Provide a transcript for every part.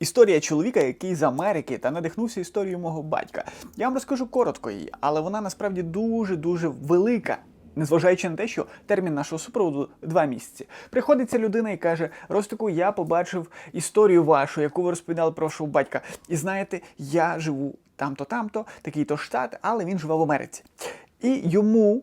Історія чоловіка, який з Америки та надихнувся історією мого батька. Я вам розкажу коротко її, але вона насправді дуже дуже велика. Незважаючи на те, що термін нашого супроводу два місяці. Приходиться людина і каже: Ростику, я побачив історію вашу, яку ви розповідали про вашого батька. І знаєте, я живу там-то, там-то, такий-то штат, але він живе в Америці. І йому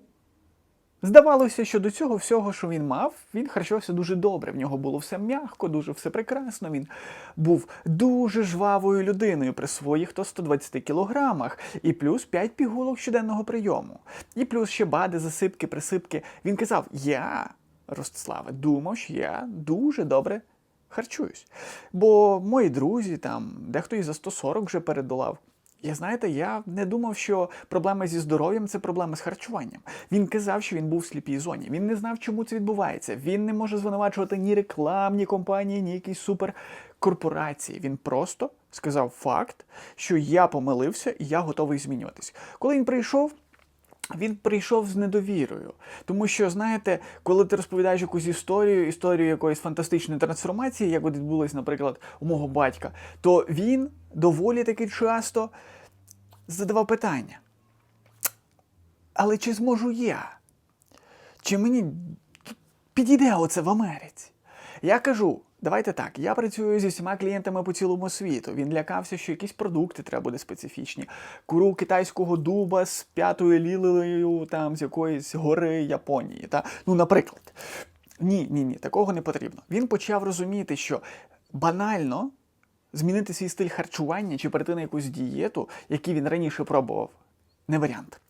Здавалося, що до цього всього, що він мав, він харчувався дуже добре. В нього було все м'яко, дуже все прекрасно. Він був дуже жвавою людиною при своїх то 120 кілограмах, і плюс 5 пігулок щоденного прийому, і плюс ще бади, засипки, присипки. Він казав: Я, Ростиславе, думав, що я дуже добре харчуюсь. Бо мої друзі там, дехто і за 140 вже передолав. Я знаєте, я не думав, що проблема зі здоров'ям це проблема з харчуванням. Він казав, що він був в сліпій зоні. Він не знав, чому це відбувається. Він не може звинувачувати ні рекламні компанії, ні якісь суперкорпорації. Він просто сказав факт, що я помилився і я готовий змінюватись. Коли він прийшов. Він прийшов з недовірою, тому що знаєте, коли ти розповідаєш якусь історію, історію якоїсь фантастичної трансформації, як відбулось, наприклад, у мого батька, то він доволі таки часто задавав питання. Але чи зможу я? Чи мені підійде оце в Америці? Я кажу, давайте так, я працюю зі всіма клієнтами по цілому світу. Він лякався, що якісь продукти треба буде специфічні. Куру китайського дуба з п'ятою лілею там з якоїсь гори Японії. Та? Ну, наприклад. Ні, ні, ні, такого не потрібно. Він почав розуміти, що банально змінити свій стиль харчування чи перейти на якусь дієту, який він раніше пробував, не варіант.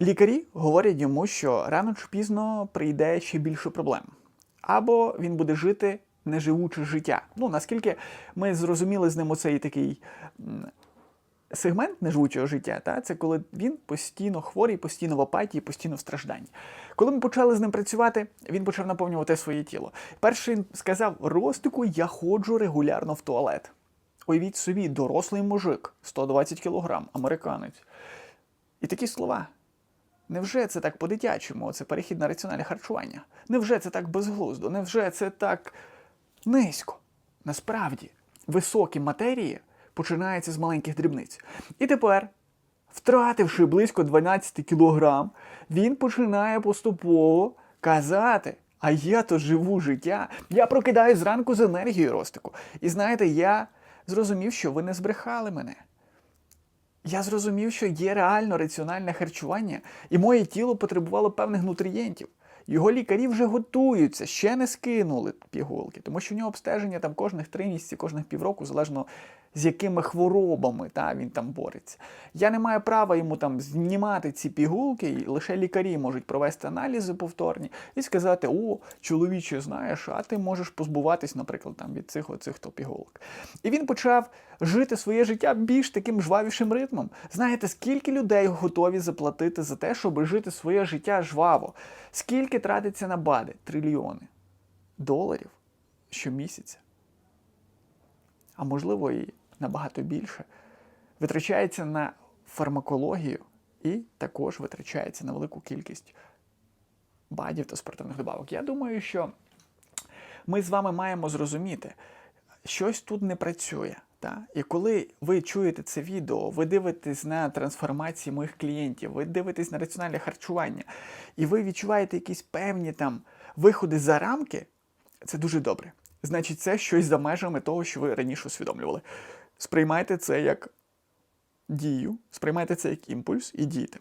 Лікарі говорять йому, що рано чи пізно прийде ще більше проблем. Або він буде жити неживуче життя. Ну, наскільки ми зрозуміли з ним оцей такий сегмент неживучого життя, та, це коли він постійно хворий, постійно в апатії, постійно в стражданні. Коли ми почали з ним працювати, він почав наповнювати своє тіло. Перший він сказав: Ростику, я ходжу регулярно в туалет. Уявіть собі, дорослий мужик, 120 кілограм, американець. І такі слова. Невже це так по-дитячому? Це перехід на раціональне харчування? Невже це так безглуздо? Невже це так низько? Насправді, високі матерії починаються з маленьких дрібниць. І тепер, втративши близько 12 кілограм, він починає поступово казати. А я то живу життя. Я прокидаю зранку з енергією ростику. І знаєте, я зрозумів, що ви не збрехали мене. Я зрозумів, що є реально раціональне харчування, і моє тіло потребувало певних нутрієнтів. Його лікарі вже готуються, ще не скинули пігулки, тому що в нього обстеження там кожних три місяці, кожних півроку, залежно з якими хворобами та, він там бореться. Я не маю права йому там знімати ці пігулки, і лише лікарі можуть провести аналізи повторні і сказати: о, чоловіче, знаєш, а ти можеш позбуватись, наприклад, там від цих оцих то пігулок. І він почав жити своє життя більш таким жвавішим ритмом. Знаєте, скільки людей готові заплатити за те, щоб жити своє життя жваво? Скільки тратиться на бади? Трильйони доларів щомісяця. А можливо, і набагато більше, витрачається на фармакологію і також витрачається на велику кількість бадів та спортивних добавок. Я думаю, що ми з вами маємо зрозуміти, щось тут не працює. Та? І коли ви чуєте це відео, ви дивитесь на трансформації моїх клієнтів, ви дивитесь на раціональне харчування, і ви відчуваєте якісь певні там виходи за рамки, це дуже добре. Значить, це щось за межами того, що ви раніше усвідомлювали. Сприймайте це як дію, сприймайте це як імпульс і дійте.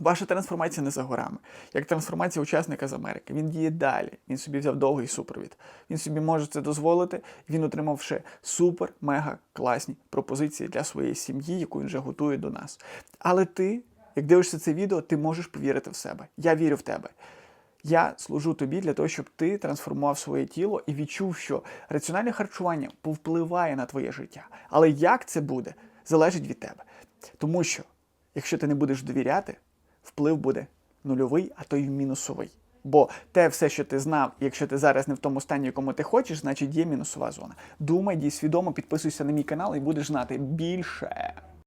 Ваша трансформація не за горами. Як трансформація учасника з Америки. Він діє далі. Він собі взяв довгий супровід. Він собі може це дозволити. Він отримав ще супер, мега класні пропозиції для своєї сім'ї, яку він вже готує до нас. Але ти, як дивишся це відео, ти можеш повірити в себе. Я вірю в тебе. Я служу тобі для того, щоб ти трансформував своє тіло і відчув, що раціональне харчування повпливає на твоє життя. Але як це буде, залежить від тебе. Тому що, якщо ти не будеш довіряти, вплив буде нульовий, а то й мінусовий. Бо те все, що ти знав, якщо ти зараз не в тому стані, якому ти хочеш, значить є мінусова зона. Думай, дій свідомо, підписуйся на мій канал і будеш знати більше.